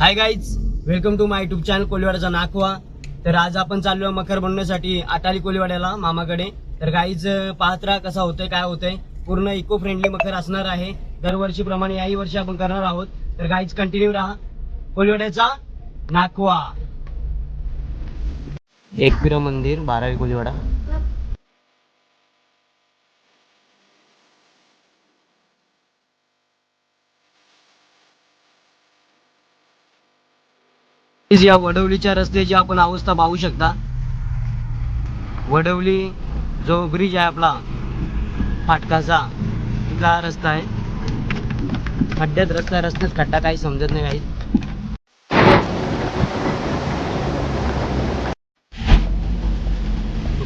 Hi guys welcome to my YouTube channel कोलिवाड्याचा नाकवा. तर आज आपण चाललो आहे मकर बनवण्यासाठी आटाली कोलिवाड्याला मामाकडे. तर गाईज पाहत राहा कसा होतंय काय होतंय. पूर्ण इको फ्रेंडली मकर असणार आहे. दरवर्षीप्रमाणे याही वर्षी आपण करणार आहोत. तर गाईज कंटिन्यू राहा. कोलिवाड्याचा नाकवा. एकविरा मंदिर बारावी कोलिवाडा. या वडवलीच्या रस्त्याची आपण अवस्था पाहू शकता. वडवली जो ब्रिज आहे आपला फाटकाचा तिथला रस्ता आहे. खड्ड्यात रस्ता रस्त्यात खड्डा काही समजत नाही काही.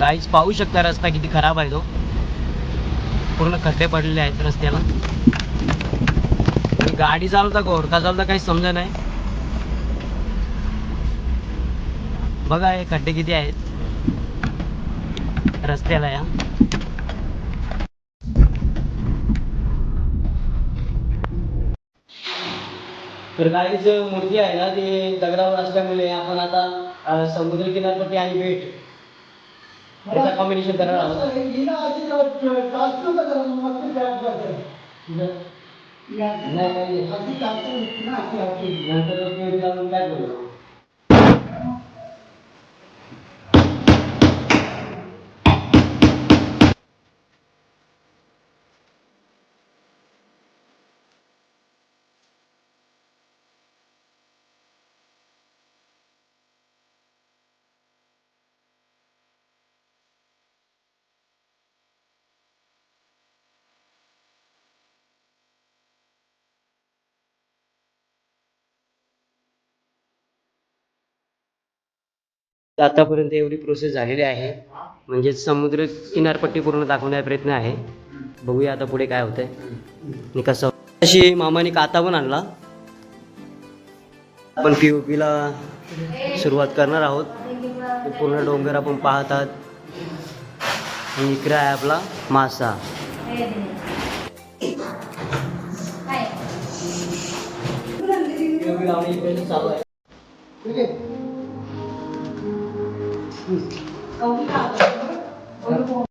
गाईच पाहू शकता रस्ता किती खराब आहे तो. पूर्ण खड्डे पडलेले आहेत रस्त्याला. गाडी चालवता गोरखा चालवता काही समजत नाही. बघा हे खड्डे किती आहेत. रस्त्याला या. तर काहीच मूर्ती आहे ना ती दगडावर असल्यामुळे आपण आता समुद्र किनारपट्टी आणि बेट त्याचा कॉम्बिनेशन करणार आहोत. आतापर्यंत एवढी प्रोसेस झालेली आहे. म्हणजे समुद्र किनारपट्टी पूर्ण दाखवण्याचा प्रयत्न आहे. बघूया आता पुढे काय होतंय. आणि कसं अशी मामाने काता पण आणला. आपण पी ओ पीला सुरुवात करणार आहोत. पूर्ण डोंगर आपण पाहत आहात. आणि इकडे आहे आपला मासा. POP लावणे इकडे चालू आहे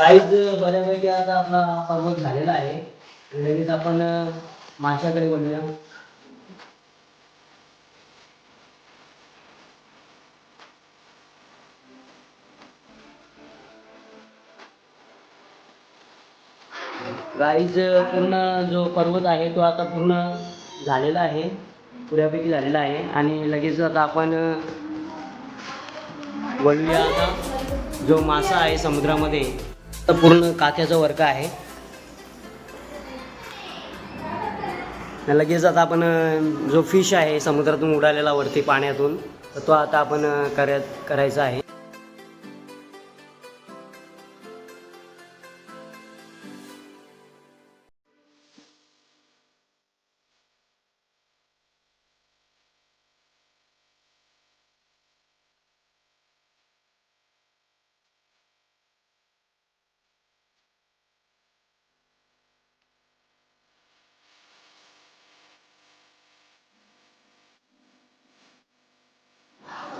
काहीच बऱ्यापैकी आता आपला पर्वत झालेला आहे. लगेच आपण माशाकडे बोलूया. गाईज पूर्ण जो पर्वत आहे तो आता पूर्ण झालेला आहे. पुऱ्यापैकी झालेला आहे. आणि लगेच आता आपण अं, बोलूया आता जो मासा आहे समुद्रामध्ये. पूर्ण काथ्याचा वर्ग आहे. लगेच आता आपण जो फिश आहे समुद्रातून उडालेला वरती पाण्यातून तर तो आता आपण करत करायचा आहे.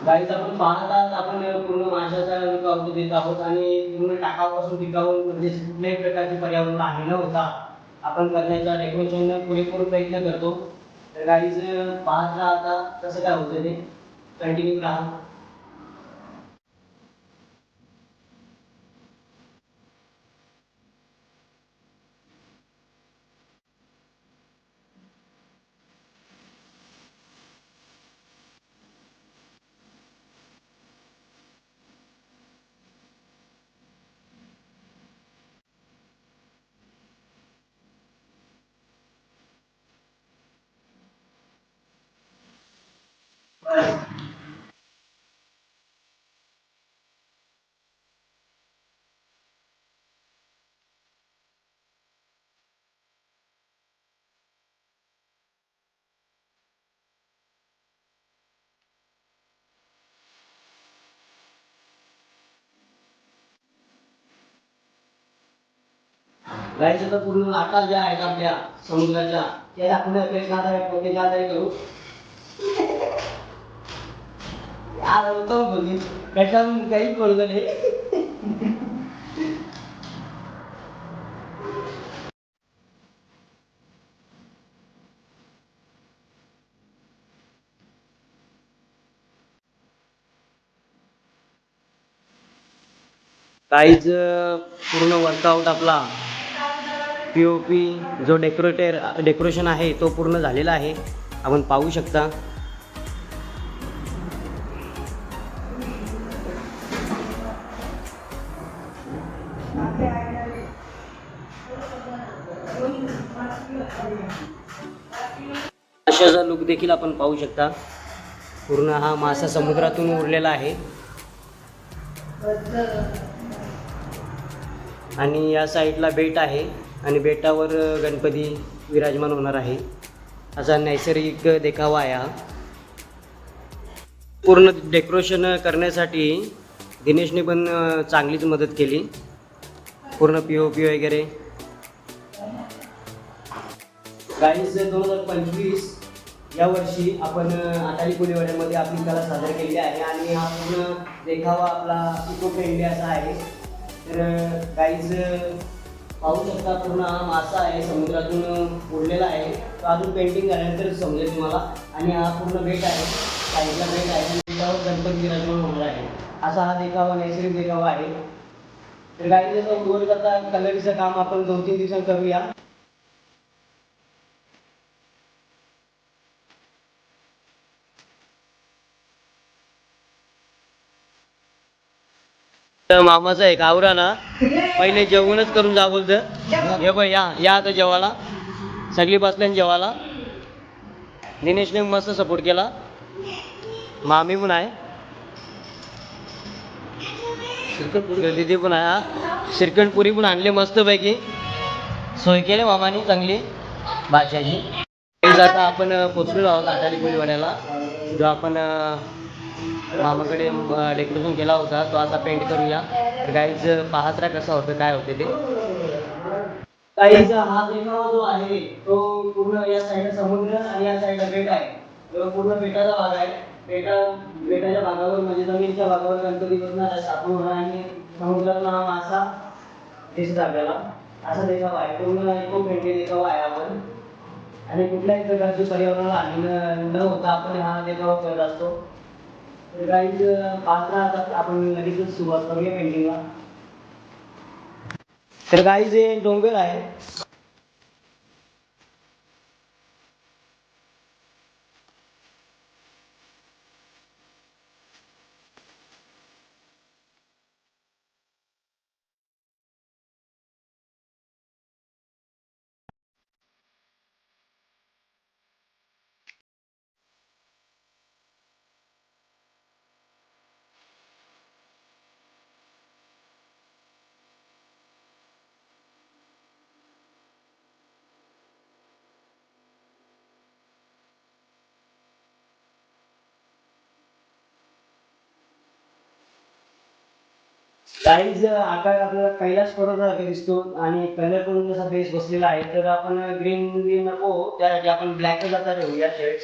गाईचा आपण पाहतात आपण पूर्ण माशाचा विकाऊ देत आहोत आणि पूर्ण टाकापासून टिकावून म्हणजे कुठल्याही प्रकारचे पर्यावरण हानी न होता आपण करण्याचा डेकोरेशन पुरेपूर प्रयत्न करतो. तर गाईचं पाहत राहता कसं काय होतं ते? कंटिन्यू राहा. गाईचं तर पूर्ण लाटा ज्या आहेत आपल्या समुद्राच्या त्या दाखवण्याचा प्रयत्न आता कोणते काय करू. यार होतो बोलली. त्याच्यात काही बोललं नाही. काहीच पूर्ण वर्कआउट आपला पी ओ पी जो डेकोरेटर डेकोरेशन आहे तो पूर्ण झालेला आहे. आपण पाहू शकता. माशाचा लुक देखील आपण पाहू शकता. पूर्ण हा मासा समुद्रातून उरलेला आहे. आणि या साईडला बेट आहे. आणि बेटावर गणपती विराजमान होणार आहे. असा नैसर्गिक देखावा आहे हा पूर्ण डेकोरेशन करण्यासाठी दिनेशने पण चांगलीच मदत केली. पूर्ण पी ओ पी वगैरे. गाईज दोन हजार पंचवीस या वर्षी आपण आटाली कोलीवाड्यामध्ये आपली कला सादर केली आहे आणि हा पूर्ण देखावा आपला इको फ्रेंडली असा आहे. तर गाईज पाहू शकता पूर्ण हा मासा आहे समुद्रातून उडलेला आहे. तो अजून पेंटिंग झाल्यानंतर समजेल तुम्हाला. आणि हा पूर्ण बेट आहे. साईडला बेट आहे. आणि गणपती विराजमान होणार आहे. असा हा देखावा नैसर्गिक देखावा आहे. तर गाईचं वर करता कलरीचं काम आपण दोन तीन दिवसांत करूया. मामाचा एक आवरा ना पहिले जेवणच करून जा बोलतं ये बाई या या आता जेवायला. सगळी बसल्यान जेवायला. दिनेशने मस्त सपोर्ट केला. मामी पण आहे. दिदी पण आहे हा. श्रीखंडपुरी पण आणली मस्तपैकी. सोय केली मामाने चांगली. भाषाची आता आपण पोचलो आहोत आटाली पुलीवाड्याला जो आपण मामाकडे डेकोरेशन केला होता. तो आता पेंट करूया. तर गाईज पाहत राहा कसा होतं काय होते ते. काहीच हा देखावा जो आहे तो पूर्ण या साईडला समुद्र आणि या साईडला बेट आहे. पूर्ण बेटाचा भाग आहे. बेटा बेटाच्या भागावर म्हणजे जमिनीच्या भागावर गणपती बसणार आहे. स्थापन होणार आणि समुद्रातून हा मासा दिसत आपल्याला. असा देखावा आहे. पूर्ण इको फ्रेंडली देखावा आहे आपण. आणि कुठल्याही प्रकारचे पर्यावरणाला हानी न होता आपण हा देखावा करत असतो. गाईज पाच राहतात आपण लगेचच सुरुवात करूया पेंटिंगला तर गाईज हे डोंगर आहे. काहीच आकार आपल्याला कैलास पर्वतासारखा दिसतो आणि कलर पण जसा बेस बसलेला आहे तर आपण ग्रीन ग्रीन नको त्यासाठी आपण ब्लॅकच आता ठेवूया शेड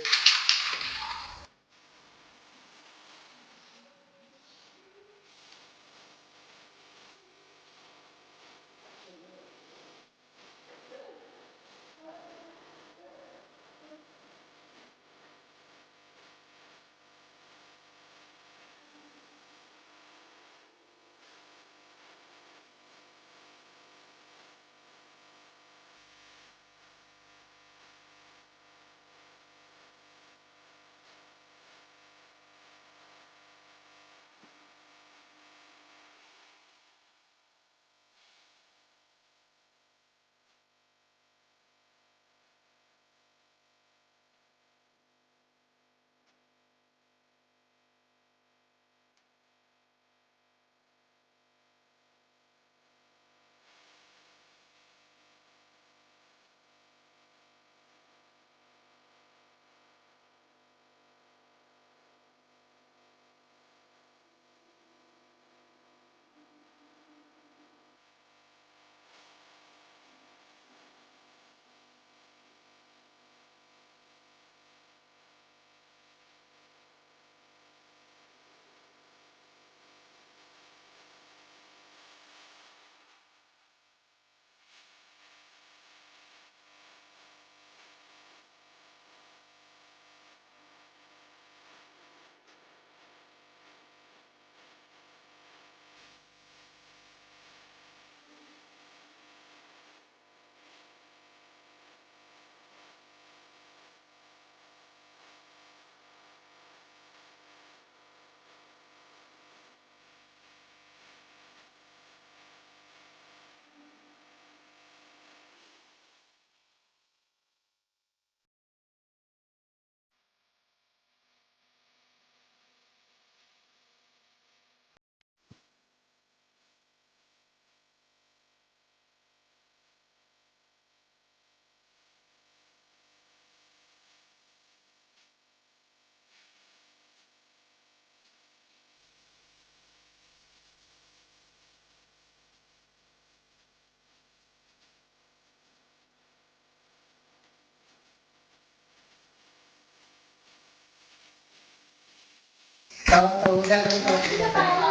đầu tù ra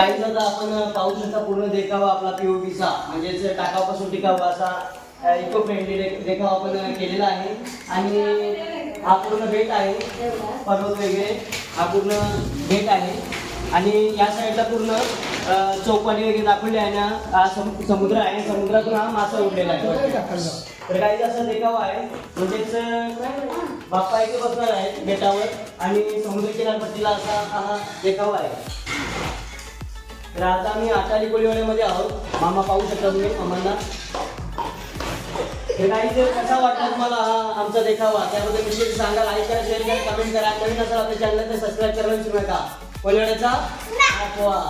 गाईचा तर आपण पाहू शकता पूर्ण देखावा आपला पीओपीचा म्हणजेच टाकापासून टिकावा असा इको फ्रेंडली देखावा आपण केलेला आहे. आणि हा पूर्ण बेट आहे. पर्वत वगैरे हा पूर्ण बेट आहे. आणि या साईडला पूर्ण चौपाटी वगैरे दाखवली आहे ना हा समुद्र आहे. समुद्रातून हा मासा उडलेला आहे. तर काही असा देखावा आहे. म्हणजेच बाप्पा इथे बसणार आहे बेटावर. आणि समुद्र किनारपट्टीला असा हा देखावा आहे. तर आता मी आटाली कोळीवाड्यामध्ये आहोत. मामा पाहू शकता तुम्ही मामांना हे काही जर कसा वाटला तुम्हाला हा आमचा देखावा त्याबद्दल विशेष सांगा लाईक करा शेअर करा कमेंट करा. नवीन असेल आपल्या चॅनल तर सबस्क्राईब करायला विसरू नका. कोळीवाड्याचा आठवा.